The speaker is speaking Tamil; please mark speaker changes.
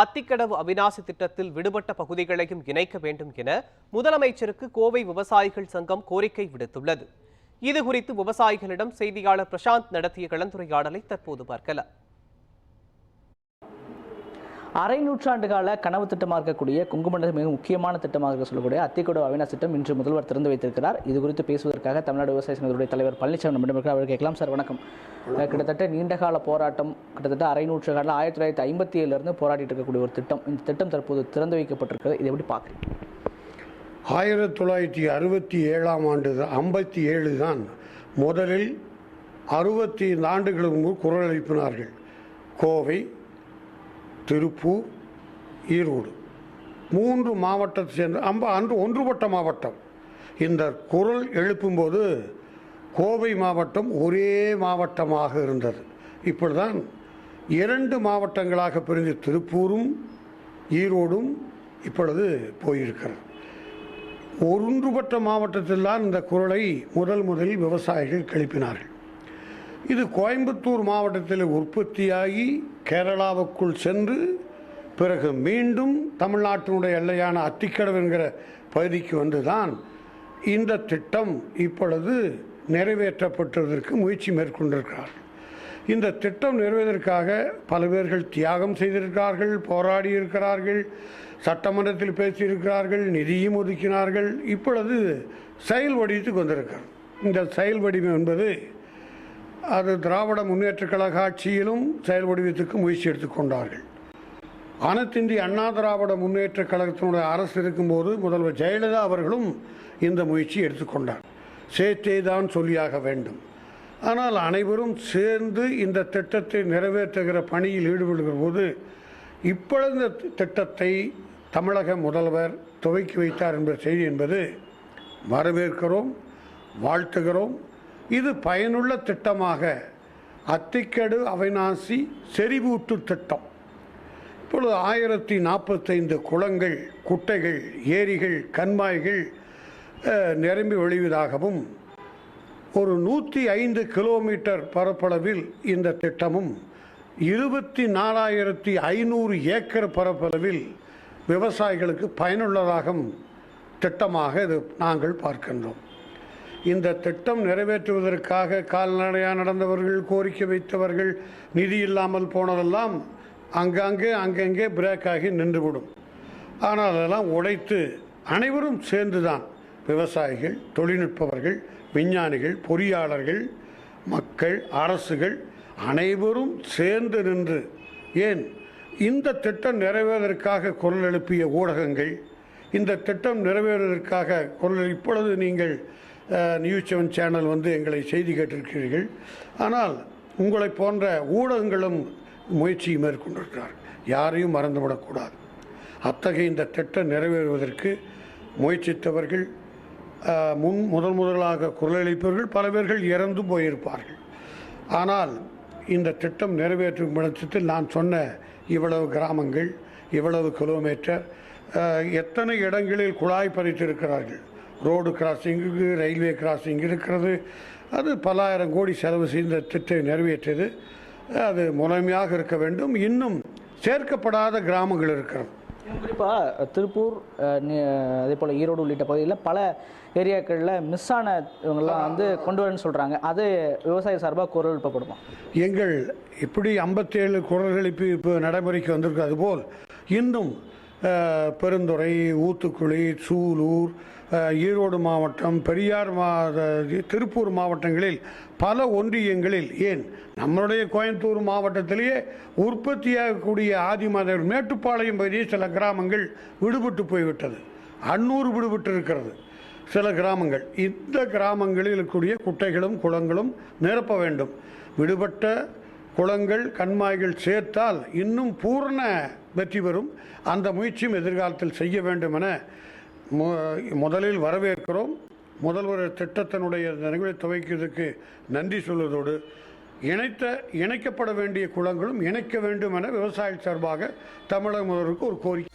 Speaker 1: அத்திக்கடவு அவிநாசி திட்டத்தில் விடுபட்ட பகுதிகளையும் இணைக்க வேண்டும் என முதலமைச்சருக்கு கோவை விவசாயிகள் சங்கம் கோரிக்கை விடுத்துள்ளது. இதுகுறித்து விவசாயிகளிடம் செய்தியாளர் பிரசாந்த் நடத்திய கலந்துரையாடலை தற்போது பார்க்கலாம்.
Speaker 2: அரை நூற்றாண்டு கால கனவு திட்டமாக இருக்கக்கூடிய குங்குமண்டலம் மிக முக்கியமான திட்டமாக இருக்க சொல்லக்கூடிய அத்திக்கோடு அவினாஸ் திட்டம் இன்று முதல்வர் திறந்து வைத்திருக்கிறார். இது குறித்து பேசுவதற்காக தமிழ்நாடு விவசாய சங்கத்துடைய தலைவர் பழனிசாமி நம்மிடம் இருக்கிறார். அவர் கேட்கலாம். சார் வணக்கம். கிட்டத்தட்ட நீண்டகால போராட்டம் கிட்டத்தட்ட அரை நூற்று காலம் ஆயிரத்தி தொள்ளாயிரத்தி ஐம்பத்தி ஏழுலேருந்து போராடிட்டு இருக்கக்கூடிய ஒரு திட்டம். இந்த திட்டம் தற்போது திறந்து வைக்கப்பட்டிருக்கிறது. இதை எப்படி பார்க்குறீங்க?
Speaker 3: ஆயிரத்தி தொள்ளாயிரத்தி அறுபத்தி ஏழாம் ஆண்டு தான் ஐம்பத்தி ஏழு தான் முதலில் அறுபத்தி ஐந்து ஆண்டுகளுக்கு முன் குரல் எழுப்பினார்கள் கோவை திருப்பூர் ஈரோடு. மூன்று மாவட்டத்தை சேர்ந்த அம்ப அன்று ஒன்றுபட்ட மாவட்டம். இந்த குரல் எழுப்பும்போது கோவை மாவட்டம் ஒரே மாவட்டமாக இருந்தது. இப்படிதான் இரண்டு மாவட்டங்களாக பிரிந்து திருப்பூரும் ஈரோடும் இப்பொழுது போயிருக்கிறது. ஒன்றுபட்ட மாவட்டத்தில்தான் இந்த குரலை முதல் முதலில் விவசாயிகள் கிளப்பினார்கள் இது கோயம்புத்தூர் மாவட்டத்தில் உற்பத்தியாகி கேரளாவுக்குள் சென்று பிறகு மீண்டும் தமிழ்நாட்டினுடைய எல்லையான அத்திக்கடவு என்கிற பகுதிக்கு வந்துதான் இந்த திட்டம் இப்பொழுது நிறைவேற்றப்பட்டதற்கு முயற்சி மேற்கொண்டிருக்கிறார்கள் இந்த திட்டம் நிறைவேறதற்காக பல பேர்கள் தியாகம் செய்திருக்கிறார்கள் போராடி இருக்கிறார்கள் சட்டமன்றத்தில் பேசியிருக்கிறார்கள் நிதியும் ஒதுக்கினார்கள். இப்பொழுது செயல் வடிவத்துக்கு வந்திருக்கிறார். இந்த செயல் வடிவம் என்பது அது திராவிட முன்னேற்றக் கழக ஆட்சியிலும் செயல்படுவதற்கு முயற்சி எடுத்துக்கொண்டார்கள் அனைத்திந்திய அண்ணா திராவிட முன்னேற்றக் கழகத்தினுடைய அரசு இருக்கும்போது முதல்வர் ஜெயலலிதா அவர்களும் இந்த முயற்சி எடுத்துக்கொண்டார் சேர்த்தே தான் சொல்லியாக வேண்டும். ஆனால் அனைவரும் சேர்ந்து இந்த திட்டத்தை நிறைவேற்றுகிற பணியில் ஈடுபடுகிற போது இப்பொழுது இந்த திட்டத்தை தமிழக முதல்வர் துவக்கி வைத்தார் என்ற செய்தி என்பது வரவேற்கிறோம் வாழ்த்துகிறோம் இது பயனுள்ள திட்டமாக அத்திக்கடு அவிநாசி செறிவூட்டு திட்டம். இப்பொழுது ஆயிரத்தி நாற்பத்தைந்து குளங்கள் குட்டைகள் ஏரிகள் கண்மாய்கள் நிரம்பி வழிவதாகவும் ஒரு நூற்றி ஐந்து கிலோமீட்டர் பரப்பளவில் இந்த திட்டமும் இருபத்தி நாலாயிரத்தி ஐநூறு ஏக்கர் பரப்பளவில் விவசாயிகளுக்கு பயனுள்ளதாகும் திட்டமாக இது நாங்கள் பார்க்கின்றோம். இந்த திட்டம் நிறைவேற்றுவதற்காக கால்நடையாக நடந்தவர்கள் கோரிக்கை வைத்தவர்கள் நிதி இல்லாமல் போனதெல்லாம் அங்கங்கே அங்கங்கே பிரேக் ஆகி நின்றுவிடும். ஆனால் அதெல்லாம் உடைத்து அனைவரும் சேர்ந்துதான். விவசாயிகள் தொழில்நுட்பவர்கள் விஞ்ஞானிகள் பொறியாளர்கள் மக்கள் அரசுகள் அனைவரும் சேர்ந்து நின்று ஏன் இந்த திட்டம் நிறைவேறுவதற்காக குரல் எழுப்பிய ஊடகங்கள் இந்த திட்டம் நிறைவேறுவதற்காக குரல் இப்பொழுது நீங்கள் நியூஸ் செவன் சேனல் வந்து எங்களை செய்தி கேட்டிருக்கிறீர்கள். ஆனால் உங்களை போன்ற ஊடகங்களும் முயற்சி மேற்கொண்டிருக்கிறார்கள் யாரையும் மறந்துவிடக்கூடாது. அத்தகைய இந்த திட்டம் நிறைவேறுவதற்கு முயற்சித்தவர்கள் முன் முதல் முதலாக குரலளிப்பவர்கள் பல பேர்கள் இறந்து போயிருப்பார்கள். ஆனால் இந்த திட்டம் நிறைவேற்றும் பட்சத்தில் நான் சொன்ன இவ்வளவு கிராமங்கள் இவ்வளவு கிலோமீட்டர் எத்தனை இடங்களில் குழாய் பறித்திருக்கிறார்கள். ரோடு கிராசிங்கு ரயில்வே கிராசிங் இருக்கிறது. அது பல்லாயிரம் கோடி செலவு செய்த திட்டம் நிறைவேற்றியது. அது முழுமையாக இருக்க வேண்டும். இன்னும் சேர்க்கப்படாத கிராமங்கள் இருக்கிறது.
Speaker 2: குறிப்பாக திருப்பூர் அதே போல் ஈரோடு உள்ளிட்ட பகுதிகளில் பல ஏரியாக்களில் மிஸ் ஆன இவங்கெல்லாம் வந்து கொண்டு வரேன்னு சொல்கிறாங்க அது விவசாய சார்பாக குரல் எழுப்பப்படுமா
Speaker 3: எங்கள் இப்படி ஐம்பத்தேழு குரல்கள் இப்போ இப்போ நடைமுறைக்கு வந்திருக்கு. அதுபோல் இன்னும் பெருந்துறை ஊத்துக்குளி சூலூர் ஈரோடு மாவட்டம் பெரியார் மா திருப்பூர் மாவட்டங்களில் பல ஒன்றியங்களில் ஏன் நம்மளுடைய கோயம்புத்தூர் மாவட்டத்திலேயே உற்பத்தியாகக்கூடிய ஆதிமாதவர் மேட்டுப்பாளையம் பகுதியில் சில கிராமங்கள் விடுபட்டு போய்விட்டது. அன்னூறு விடுபட்டு இருக்கிறது சில கிராமங்கள். இந்த கிராமங்களில் இருக்கக்கூடிய குட்டைகளும் குளங்களும் நிரப்ப வேண்டும். விடுபட்ட குளங்கள் கண்மாய்கள் சேர்த்தால் இன்னும் பூரண வெற்றி பெறும். அந்த முயற்சியும் எதிர்காலத்தில் செய்ய வேண்டும் என முதலில் வரவேற்கிறோம். முதல்வர் திட்டத்தினுடைய நிறைவேற துவைக்கிறதுக்கு நன்றி சொல்வதோடு இணைத்த இணைக்கப்பட வேண்டிய குளங்களும் இணைக்க வேண்டும் என விவசாய சார்பாக தமிழக முதல்வருக்கு ஒரு கோரிக்கை.